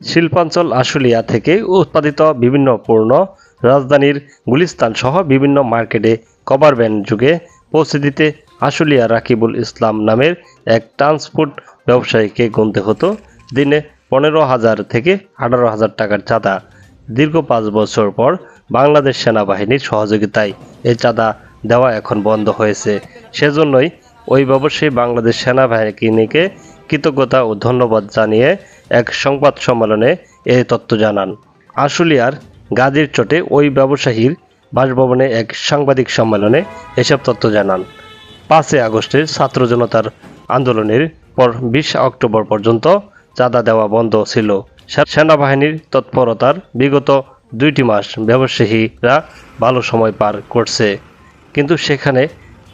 শিল্পাঞ্চল আশুলিয়া থেকে উৎপাদিত বিভিন্ন পণ্য রাজধানীর গুলিস্তান সহ বিভিন্ন মার্কেটে কভার ভ্যান যুগে পৌঁছে দিতে আশুলিয়া রাকিবুল ইসলাম নামের এক ট্রান্সপোর্ট ব্যবসায়ীকে গুনতে হতো। দিনে পনেরো হাজার থেকে আঠারো হাজার টাকার চাঁদা। দীর্ঘ পাঁচ বছর পর বাংলাদেশ সেনাবাহিনীর সহযোগিতায় এই চাঁদা দেওয়া এখন বন্ধ হয়েছে। সেজন্যই ওই ব্যবসায়ী বাংলাদেশ সেনাবাহিনীকে কৃতজ্ঞতা ও ধন্যবাদ জানিয়ে এক সংবাদ সম্মেলনে এ তথ্য জানান। আশুলিয়ার গাজীর চটে ওই ব্যবসায়ীর বাসভবনে এক সাংবাদিক সম্মেলনে এসব তথ্য জানান। পাঁচই আগস্টের ছাত্র জনতার আন্দোলনের পর বিশ অক্টোবর পর্যন্ত চাঁদা দেওয়া বন্ধ ছিল। সেনাবাহিনীর তৎপরতার বিগত দুইটি মাস ব্যবসায়ীরা ভালো সময় পার করছে। কিন্তু সেখানে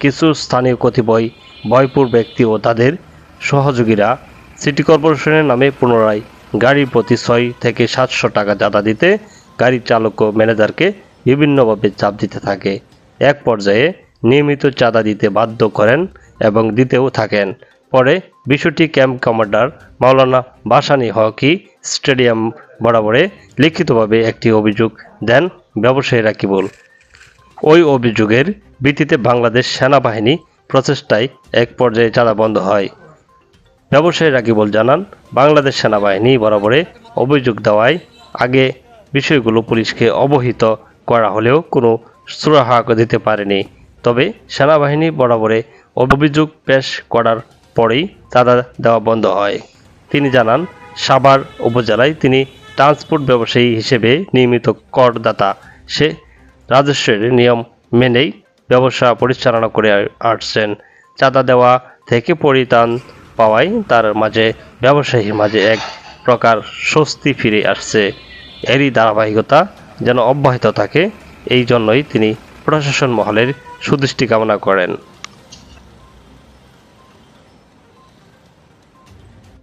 কিছু স্থানীয় কতিপয় ভয়পুর ব্যক্তি ও তাদের সহযোগীরা সিটি কর্পোরেশনের নামে পুনরায় গাড়ির প্রতি ছয় থেকে সাতশো টাকা চাঁদা দিতে গাড়ির চালক ও ম্যানেজারকে বিভিন্নভাবে চাপ দিতে থাকে। এক পর্যায়ে নিয়মিত চাঁদা দিতে বাধ্য করেন এবং দিতেও থাকেন। পরে বিষয়টি camp commander Maulana Bhasani hockey stadium বরাবরে লিখিতভাবে একটি অভিযোগ দেন ব্যবসায়ী রাকিবুল। ওই অভিযোগের ভিত্তিতে বাংলাদেশ সেনাবাহিনী প্রচেষ্টায় এক পর্যায়ে চাঁদা বন্ধ হয়। ব্যবসায়ী রাকিবুল জানান, বাংলাদেশ সেনাবাহিনী বরাবরে অভিযোগ দেওয়ায় আগে বিষয়গুলো পুলিশকে অবহিত করা হলেও কোনো সুরাহা দিতে পারেনি। তবে সেনাবাহিনী বরাবরে অভিযোগ পেশ করার পরেই চাঁদা দেওয়া বন্ধ হয়। তিনি জানান, সাভার উপজেলায় তিনি ট্রান্সপোর্ট ব্যবসায়ী হিসেবে নিয়মিত করদাতা। সে রাজস্বের নিয়ম মেনেই ব্যবসা পরিচালনা করে আসছেন। চাঁদা দেওয়া থেকে পরিত্রাণ পাওয়ায় তার মাঝে, ব্যবসায়ীর মাঝে এক প্রকার স্বস্তি ফিরে আসছে। এরই ধারাবাহিকতা যেন অব্যাহত থাকে এই জন্যই তিনি প্রশাসন মহলের সুদৃষ্টি কামনা করেন।